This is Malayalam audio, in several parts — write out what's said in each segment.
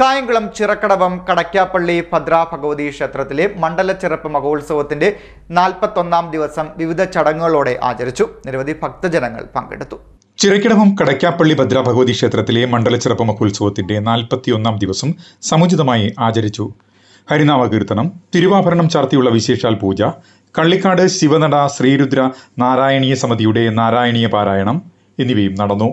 കായംകുളം ചിറക്കടവം കടക്കാപ്പള്ളി ഭദ്ര ഭഗവതി ക്ഷേത്രത്തിലെ മണ്ഡലച്ചിറപ്പ് മഹോത്സവത്തിന്റെ നാൽപ്പത്തൊന്നാം ദിവസം വിവിധ ചടങ്ങുകളോടെ ആചരിച്ചു. നിരവധി ഭക്തജനങ്ങൾ പങ്കെടുത്തു. ചിറക്കിടവം കടക്കാപ്പള്ളി ഭദ്ര ഭഗവതി ക്ഷേത്രത്തിലെ മണ്ഡലച്ചിറപ്പ് മഹോത്സവത്തിന്റെ നാൽപ്പത്തിയൊന്നാം ദിവസം സമുചിതമായി ആചരിച്ചു. ഹരിനാമ കീർത്തനം തിരുവാഭരണം ചാർത്തിയുള്ള വിശേഷാൽ പൂജ കള്ളിക്കാട് ശിവനട ശ്രീരുദ്ര നാരായണീയ സമിതിയുടെ നാരായണീയ പാരായണം എന്നിവയും നടന്നു.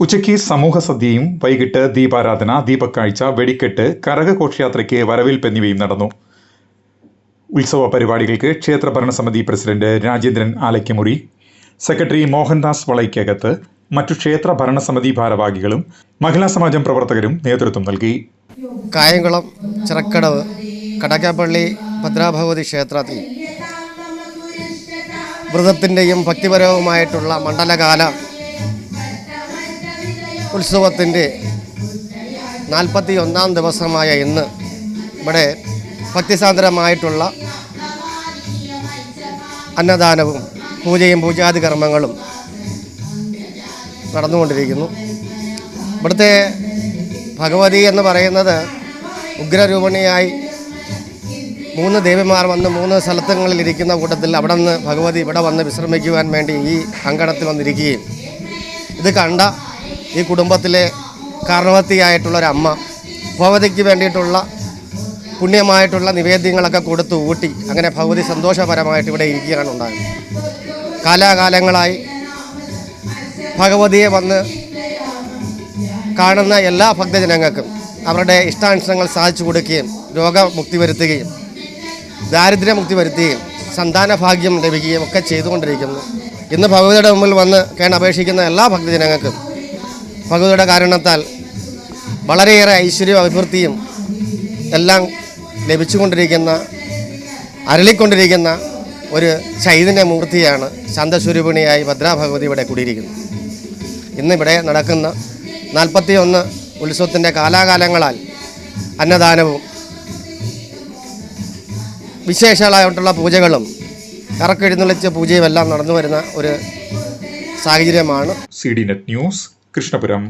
ഉച്ചയ്ക്ക് സമൂഹ സദ്യയും വൈകിട്ട് ദീപാരാധന ദീപക്കാഴ്ച വെടിക്കെട്ട് കരകഘോഷയാത്രയ്ക്ക് വരവേൽപ്പ് എന്നിവയും നടന്നു. ഉത്സവ പരിപാടികൾക്ക് ക്ഷേത്ര ഭരണസമിതി പ്രസിഡന്റ് രാജേന്ദ്രൻ ആലയ്ക്കമുറി സെക്രട്ടറി മോഹൻദാസ് വളയ്ക്കകത്ത് മറ്റു ക്ഷേത്ര ഭരണസമിതി ഭാരവാഹികളും മഹിളാ സമാജം പ്രവർത്തകരും നേതൃത്വം നൽകി. കായംകുളം ചിറക്കടവ് കടക്കാപ്പള്ളി ഭദ്രാഭഗവതി ക്ഷേത്രത്തിൽ വ്രതത്തിന്റെയും ഭക്തിപരവുമായിട്ടുള്ള മണ്ഡലകാല ഉത്സവത്തിന്റെ നാൽപ്പത്തി ഒന്നാം ദിവസമായ ഇന്ന് ഇവിടെ ഭക്തിസാന്ദ്രമായിട്ടുള്ള അന്നദാനവും പൂജയും പൂജാതി കർമ്മങ്ങളും നടന്നുകൊണ്ടിരിക്കുന്നു. ഇവിടുത്തെ ഭഗവതി എന്ന് പറയുന്നത് ഉഗ്രരൂപണിയായി മൂന്ന് ദേവിമാർ വന്ന് മൂന്ന് സ്ഥലത്തങ്ങളിൽ ഇരിക്കുന്ന കൂട്ടത്തിൽ അവിടെ നിന്ന് ഭഗവതി ഇവിടെ വന്ന് വിശ്രമിക്കുവാൻ വേണ്ടി ഈ അങ്കണത്തിൽ വന്നിരിക്കുകയും ഇത് കണ്ട ഈ കുടുംബത്തിലെ കാരണവത്തിയായിട്ടുള്ളൊരമ്മ ഭഗവതിക്ക് വേണ്ടിയിട്ടുള്ള പുണ്യമായിട്ടുള്ള നിവേദ്യങ്ങളൊക്കെ കൊടുത്ത് ഊട്ടി അങ്ങനെ ഭഗവതി സന്തോഷപരമായിട്ട് ഇവിടെ ഇരിക്കുകയാണ് ഉണ്ടായത്. കാലാകാലങ്ങളായി ഭഗവതിയെ വന്ന് കാണുന്ന എല്ലാ ഭക്തജനങ്ങൾക്കും അവരുടെ ഇഷ്ടാനുസരണങ്ങൾ സാധിച്ചു കൊടുക്കുകയും രോഗമുക്തി വരുത്തുകയും ദാരിദ്ര്യമുക്തി വരുത്തുകയും സന്താന ഭാഗ്യം ലഭിക്കുകയും ഒക്കെ ചെയ്തുകൊണ്ടിരിക്കുന്നു. ഇന്ന് ഭഗവതിയുടെ മുമ്പിൽ വന്ന് കേൺ അപേക്ഷിക്കുന്ന എല്ലാ ഭക്തജനങ്ങൾക്കും ഭഗവതിയുടെ കാരണത്താൽ വളരെയേറെ ഐശ്വര്യവും അഭിവൃദ്ധിയും എല്ലാം ലഭിച്ചുകൊണ്ടിരിക്കുന്ന അരളിക്കൊണ്ടിരിക്കുന്ന ഒരു ചൈതന്യമൂർത്തിയാണ് ശാന്തസ്വരൂപിണിയായി ഭദ്രാഭഗവതി ഇവിടെ കൂടിയിരിക്കുന്നത്. ഇന്നിവിടെ നടക്കുന്ന നാൽപ്പത്തി ഒന്ന് ഉത്സവത്തിന്റെ കാലാകാലങ്ങളാൽ അന്നദാനവും വിശേഷങ്ങളായിട്ടുള്ള പൂജകളും കറക്കെഴുന്നള്ളിച്ച പൂജയും എല്ലാം നടന്നു വരുന്ന ഒരു സാഹചര്യമാണ്. C D net news Krishnapuram